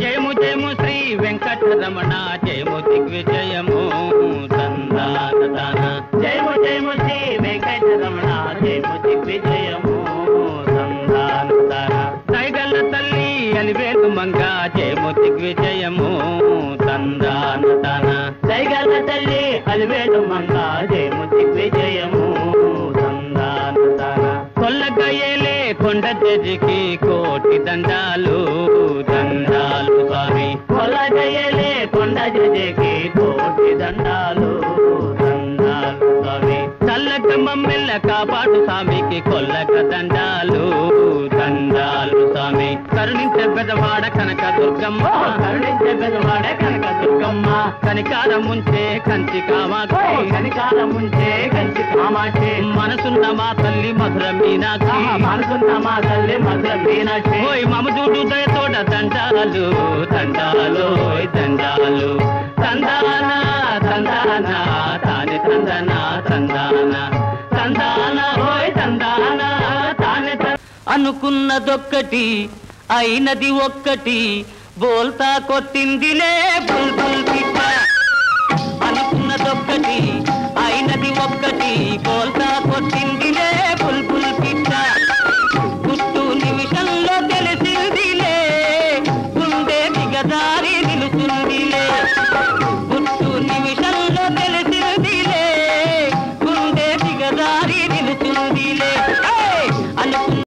జయము జయము శ్రీ వెంకటరమణ జయము దిగ్విజయము తందాన. జయము జయము శ్రీ వెంకటరమణ జయము దిగ్విజయము సంధాన దాన తల్లి అలివేలు మంగ జయము దిగ్విజయము తందాన. దాన దయగల తల్లి అలివేలు మంగ జయము దిగ్విజయము సంధాన దాన కొండ తెజికి కోటి దండాలు జజకి కోటి దండాలు దండాలు స్వామి. చల్లక మమ్మెల్ల కాపాడు స్వామికి కొల్లక దండాలు దండాలు స్వామి. కరుణించే పెదవాడ కనక దుర్గమ్మ కరుణించే పెదవాడ కనక దుర్గమ్మ. కనికారముంచే కంచి కామాక్షి కనికాలం ఉంచే కంచి కామాక్షి. మనసున్న మా తల్లి మధుర మీనాక్షి. మనసున్న మా తల్లి మధుర మీనాక్షి. ఓయ్ మమజుడు దయతోట దండాలు దండాలు దండాలు. తందాన తందాన తాని తాని అనుకున్నదొక్కటి అయినది ఒక్కటి బోల్తా కొట్టిందిలే బుల్బుల్ పిట్ట అనుకున్నదొక్కటి అయినది ఒక్కటి బోల్తా